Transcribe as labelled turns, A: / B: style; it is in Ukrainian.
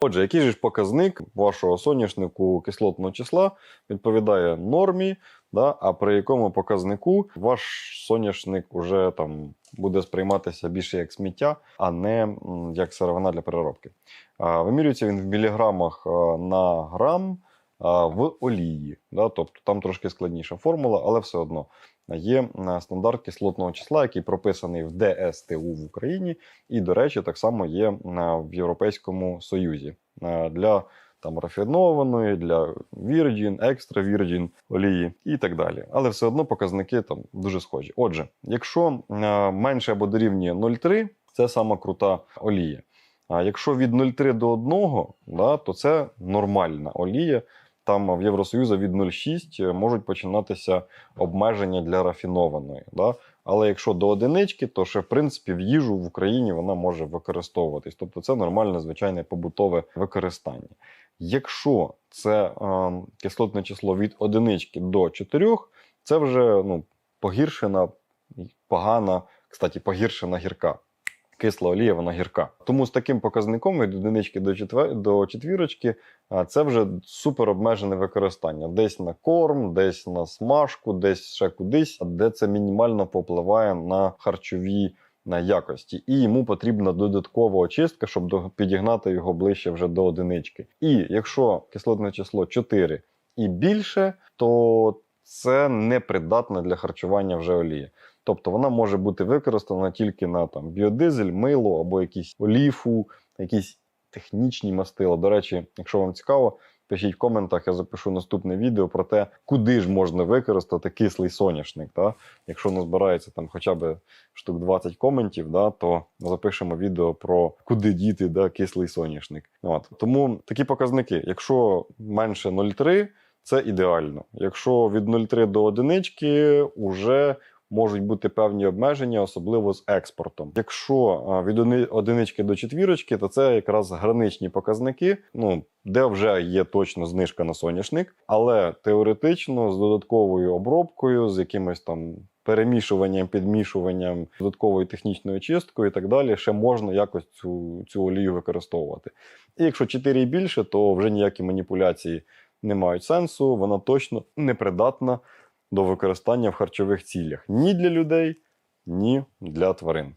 A: Отже, який же ж показник вашого соняшнику кислотного числа відповідає нормі, да, а при якому показнику ваш соняшник уже там буде сприйматися більше як сміття, а не як сировина для переробки. Вимірюється він в міліграмах на грам в олії. Да, тобто там трошки складніша формула, але все одно є а, стандарт кислотного числа, який прописаний в ДСТУ в Україні, і, до речі, так само є в Європейському Союзі для там рафінованої, для Virgin, Extra Virgin олії і так далі. Але все одно показники там дуже схожі. Отже, якщо менше або дорівнює 0,3, це сама крута олія. А якщо від 0,3 до 1, да, то це нормальна олія. Там в Євросоюзу від 0,6 можуть починатися обмеження для рафінованої. Да? Але якщо до одинички, то ще в принципі в їжу в Україні вона може використовуватись. Тобто це нормальне звичайне побутове використання. Якщо це е, кислотне число від одинички до 4, це вже ну, погіршена, погана, кстати, погіршена гірка. Кисла олія, вона гірка. Тому з таким показником від одинички до четвер... до четвірочки це вже супер обмежене використання. Десь на корм, десь на смажку, десь ще кудись, де це мінімально попливає на харчові на якості. І йому потрібна додаткова очистка, щоб підігнати його ближче вже до одинички. І якщо кислотне число 4 і більше, то це непридатна для харчування вже олія. Тобто вона може бути використана тільки на там, біодизель, мило або якісь оліфу, якісь технічні мастила. До речі, якщо вам цікаво, пишіть в коментах, я запишу наступне відео про те, куди ж можна використати кислий соняшник. Та? Якщо назбирається там хоча б штук 20 коментів, да, то запишемо відео про куди діти да, кислий соняшник. От. Тому такі показники, якщо менше 0,3, це ідеально. Якщо від 0,3 до 1, вже можуть бути певні обмеження, особливо з експортом. Якщо від одинички до четвірочки, то це якраз граничні показники, ну де вже є точно знижка на соняшник, але теоретично з додатковою обробкою, з якимось там. Перемішуванням, підмішуванням, додатковою технічною чисткою і так далі, ще можна якось цю, цю олію використовувати. І якщо 4 і більше, то вже ніякі маніпуляції не мають сенсу, вона точно не придатна до використання в харчових цілях ні для людей, ні для тварин.